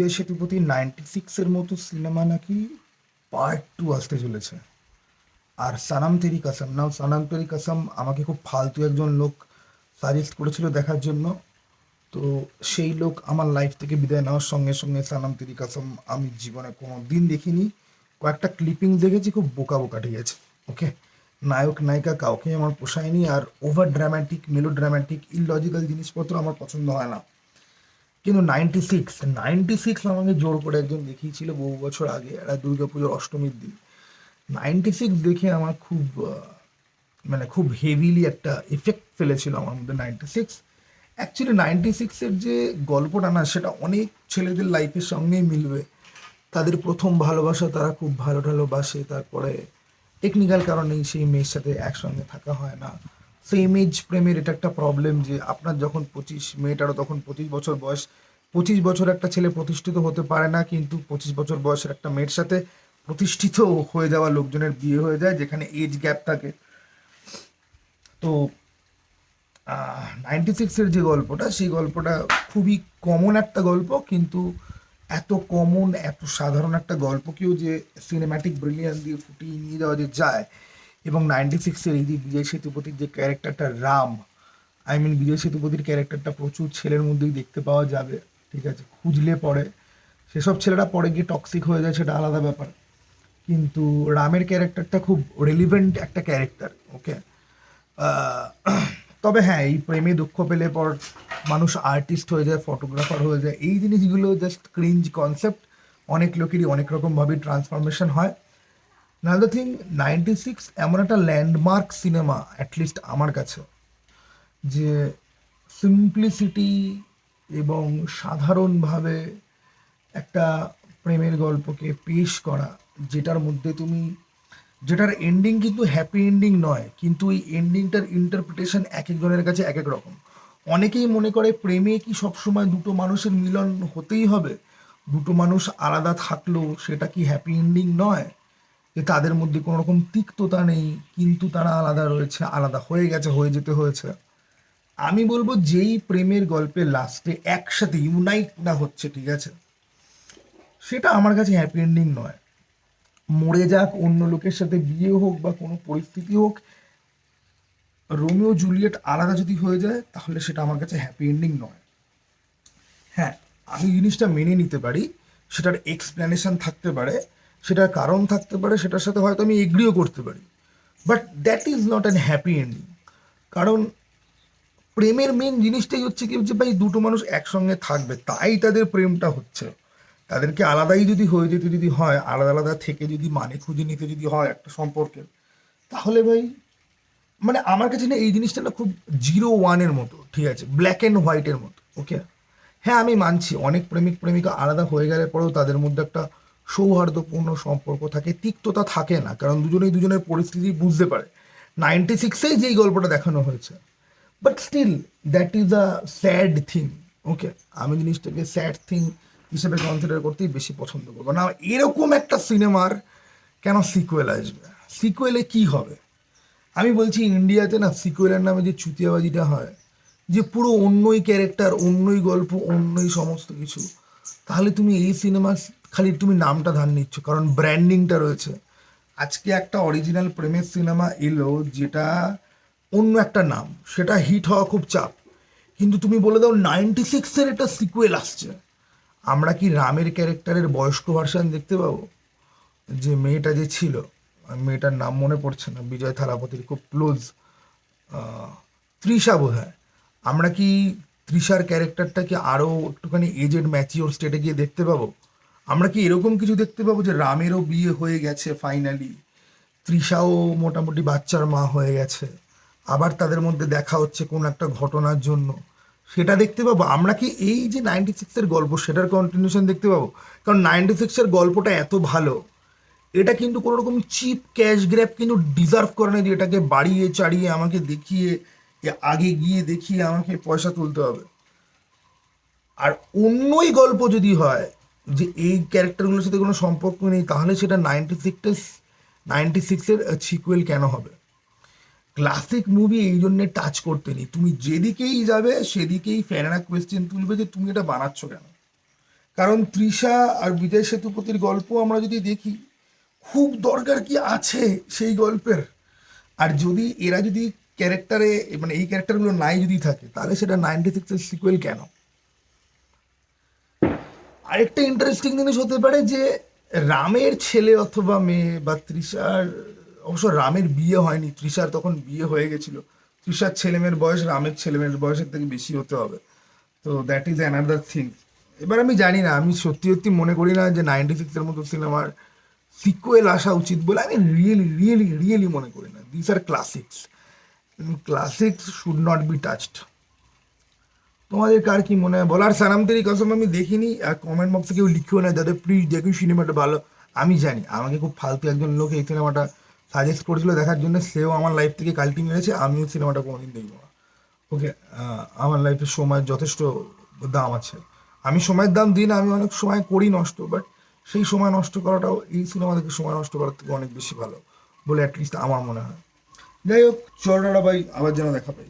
Vijay Sethupathi ninety সিক্সের মতো cinema নাকি পার্ট টু আসতে চলেছে। আর সানাম তেরি কাসাম, নাও সানাম তেরি কাসাম আমাকে খুব ফালতু একজন লোক সাজেস্ট করেছিল দেখার জন্য। তো সেই লোক আমার লাইফ থেকে বিদায় নেওয়ার সঙ্গে সঙ্গে সানাম তেরি কাসাম আমি জীবনে কোনো দিন দেখিনি। কয়েকটা ক্লিপিং দেখেছি, খুব বোকা বোকা ঠিক আছে ওকে নায়ক, নায়িকা কাউকে আমার পোষায়নি আর ওভার ড্রামাটিক মেলো ড্রামাটিক ইললজিক্যাল জিনিসপত্র আমার পছন্দ হয় না। কিন্তু নাইনটি সিক্স নাইনটি সিক্স আমাকে জোর করে একজন দেখিয়েছিল বহু বছর আগে একটা দুর্গা পুজোর অষ্টমীর দিন। নাইনটি সিক্স দেখে আমার খুব মানে খুব হেভিলি একটা এফেক্ট ফেলেছিল আমার মধ্যে নাইনটি সিক্স অ্যাকচুয়ালি নাইনটি সিক্সের যে গল্পটা না, সেটা অনেক ছেলেদের লাইফের সঙ্গেই মিলবে। তাদের প্রথম ভালোবাসা তারা খুব ভালো ভালোবাসে তারপরে টেকনিক্যাল কারণেই সেই মেয়ের সাথে একসঙ্গে থাকা হয় না। সেম এজ প্রেমের এটা একটা প্রবলেম যে আপনার যখন পঁচিশ মেয়েটারও তখন পঁচিশ বছর বয়স, পঁচিশ বছর একটা ছেলে প্রতিষ্ঠিত হতে পারে না, কিন্তু পঁচিশ বছর বয়সের একটা মেয়ের সাথে প্রতিষ্ঠিত হয়ে যাওয়া লোকজনের বিয়ে হয়ে যায় যেখানে এজ গ্যাপ থাকে। তো নাইনটি সিক্সের যে গল্পটা, সেই গল্পটা খুবই কমন একটা গল্প, কিন্তু এত কমন এত সাধারণ একটা গল্প গল্পকেও যে সিনেম্যাটিক ব্রিলিয়ান্স দিয়ে ফুটিয়ে নিয়ে যাওয়া যে যায় এবং নাইনটি সিক্সের এই যে বিজয় সেতুপতির যে ক্যারেক্টারটা রাম আই মিন বিজয় সেতুপতির ক্যারেক্টারটা প্রচুর ছেলের মধ্যেই দেখতে পাওয়া যাবে, ঠিক আছে? খুঁজলে পরে। সেসব ছেলেরা পরে গিয়ে টক্সিক হয়ে যায়, সেটা আলাদা ব্যাপার। কিন্তু রামের ক্যারেক্টারটা খুব রেলিভেন্ট একটা ক্যারেক্টার ওকে তবে হ্যাঁ এই প্রেমে দুঃখ পেলে পর মানুষ আর্টিস্ট হয়ে যায় ফটোগ্রাফার হয়ে যায়। এই জিনিসগুলো জাস্ট ক্রিঞ্জ কনসেপ্ট অনেক লোকেরই অনেক রকমভাবে ট্রান্সফরমেশন হয়। নাদার থিং নাইনটি সিক্স এমন একটা ল্যান্ডমার্ক সিনেমা অ্যাটলিস্ট আমার কাছে, যে সিম্পলিসিটি এবং সাধারণভাবে একটা প্রেমের গল্পকে পেশ করা, যেটার মধ্যে তুমি, যেটার এন্ডিং কিন্তু হ্যাপি এন্ডিং নয়, কিন্তু এই এন্ডিংটার ইন্টারপ্রিটেশন এক একজনের কাছে এক এক রকম। অনেকেই মনে করে প্রেমে কি সবসময় দুটো মানুষের মিলন হতেই হবে? দুটো মানুষ আলাদা থাকলেও সেটা কি হ্যাপি এন্ডিং নয়? যে তাদের মধ্যে কোনো রকম তিক্ততা নেই, কিন্তু তারা আলাদা রয়েছে, আলাদা হয়ে গেছে, হয়ে যেতে হয়েছে। আমি বলব যেই প্রেমের গল্পে লাস্টে একসাথে ইউনাইট না হচ্ছে, ঠিক আছে? সেটা আমার কাছে হ্যাপি এন্ডিং নয়। মরে যাক, অন্য লোকের সাথে বিয়ে হোক বা কোনো পরিস্থিতি হোক, রোমিও জুলিয়েট আলাদা যদি হয়ে যায়, তাহলে সেটা আমার কাছে হ্যাপি এন্ডিং নয়। হ্যাঁ আমি জিনিসটা মেনে নিতে পারি, সেটার এক্সপ্লেনেশন থাকতে পারে সেটার কারণ থাকতে পারে, সেটার সাথে হয়তো আমি এগ্রিও করতে পারি। But that is not an happy ending কারণ প্রেমের মেন জিনিসটাই হচ্ছে কি যে ভাই, দুটো মানুষ একসঙ্গে থাকবে, তাই তাদের প্রেমটা হচ্ছে। তাদেরকে আলাদাই যদি হয়ে যেতে যদি হয়, আলাদা আলাদা থেকে যদি মানে খুঁজে নিতে যদি হয় একটা সম্পর্কে, তাহলে ভাই মানে আমার কাছে না এই জিনিসটা না খুব জিরো ওয়ানের মতো, ঠিক আছে? ব্ল্যাক অ্যান্ড হোয়াইটের মতো ওকে হ্যাঁ আমি মানছি, অনেক প্রেমিক প্রেমিকা আলাদা হয়ে গেলে পরেও তাদের মধ্যে একটা সৌহার্দ্যপূর্ণ সম্পর্ক থাকে, তিক্ততা থাকে না, কারণ দুজনেই দুজনের পরিস্থিতি বুঝতে পারে। নাইনটি সিক্সেই যেই গল্পটা দেখানো হয়েছে। But still that is a sad thing okay আমি জিনিসটাকে স্যাড থিং হিসেবে কনসিডার করতেই বেশি পছন্দ করব। না এরকম একটা সিনেমার কেন সিকুয়েল আসবে? সিকুয়েলে কি হবে? আমি বলছি ইন্ডিয়াতে না সিকুয়েলের নামে যে চুতিয়াবাজিটা হয়, যে পুরো অন্যই ক্যারেক্টার অন্যই গল্প, অন্যই সমস্ত কিছু, তাহলে তুমি এই সিনেমা খালি তুমি নামটা ধার নিচ্ছ, কারণ ব্র্যান্ডিংটা রয়েছে। আজকে একটা অরিজিনাল প্রেমের সিনেমা এলো যেটা অন্য একটা নাম, সেটা হিট হওয়া খুব চাপ। কিন্তু তুমি বলে দাও নাইনটি সিক্সের একটা সিকুয়েল আসছে। আমরা কি রামের ক্যারেক্টারের বয়স্ক ভার্সান দেখতে পাবো? যে মেয়েটা যে ছিল, মেয়েটার নাম মনে পড়ছে না, বিজয় থালাপতির, খুব ক্লোজ তৃষা বোধ হয়। আমরা কি তৃষার ক্যারেক্টারটাকে আরও একটুখানি এজেড ম্যাচিওর স্টেটে গিয়ে দেখতে পাবো? আমরা কি এরকম কিছু দেখতে পাবো যে রামেরও বিয়ে হয়ে গেছে ফাইনালি তৃষাও মোটামুটি বাচ্চার মা হয়ে গেছে। আবার তাদের মধ্যে দেখা হচ্ছে কোন একটা ঘটনার জন্য। সেটা দেখতে পাবো। আমরা কি এই যে নাইনটি সিক্সের গল্প, সেটার কন্টিনিউশন দেখতে পাবো? কারণ নাইনটি সিক্সের গল্পটা এত ভালো। এটা কিন্তু কোনো রকম চিপ ক্যাশ গ্র্যাপ কিন্তু ডিজার্ভ করে না যে এটাকে বাড়িয়ে, চাড়িয়ে আমাকে দেখিয়ে আগে গিয়ে দেখিয়ে আমাকে পয়সা তুলতে হবে। আর অন্যই গল্প যদি হয় যে এই ক্যারেক্টারগুলোর সাথে কোনো সম্পর্ক নেই, তাহলে সেটা নাইনটি সিক্সের নাইনটি সিক্সের সিকুয়েল কেন হবে? ক্লাসিক মুভি এই জন্যে টাচ করতে নেই। তুমি যেদিকেই যাবে, সেদিকেই ফ্যানেরা কোয়েশ্চেন তুলবে যে তুমি এটা বানাচ্ছ কেন? কারণ তৃষা আর বিজয় সেতুপতির গল্প আমরা যদি দেখি, খুব দরকার কি আছে সেই গল্পের? আর যদি এরা যদি ক্যারেক্টারে মানে এই ক্যারেক্টারগুলো নাই যদি থাকে, তাহলে সেটা নাইনটি সিক্সের সিকুয়েল কেন? আরেকটা ইন্টারেস্টিং জিনিস হতে পারে যে রামের ছেলে অথবা মেয়ে বা তৃষার, অবশ্য রামের বিয়ে হয়নি, তৃষার তখন বিয়ে হয়ে গেছিল। তৃষার ছেলেমেয়ের বয়স রামের ছেলেমেয়ের বয়সের থেকে বেশি হতে হবে। তো দ্যাট ইজ অ্যানাদার থিং এবার আমি জানি না, আমি সত্যি সত্যি মনে করি না যে নাইনটি সিক্সের মতো সিনেমার সিকুয়েল আসা উচিত বলে আমি রিয়েলি রিয়েলি রিয়েলি মনে করি না। This are classics classics should not be touched তোমাদের কার কি মনে হয়? বলার সানাম তেরি কসম আমি দেখিনি, আর কমেন্ট বক্সে কেউ লিখিও না, যাদের প্লিজ দেখুন সিনেমাটা ভালো, আমি জানি। আমাকে খুব ফালতু একজন লোক এই সিনেমাটা সাজেস্ট করেছিল দেখার জন্য, সেও আমার লাইফ থেকে কাল্টি মেরেছে আমিও সিনেমাটা কোনোদিন দেখব না। ওকে আমার লাইফে সময় যথেষ্ট দাম আছে। আমি সময়ের দাম দিই না, আমি অনেক সময় করি নষ্ট বাট সেই সময় নষ্ট করাটাও, এই সিনেমা থেকে সময় নষ্ট করার থেকে অনেক বেশি ভালো, বলে অ্যাটলিস্ট আমার মনে হয়। যাই হোক চলটা ভাই আবার যেন দেখা পাই।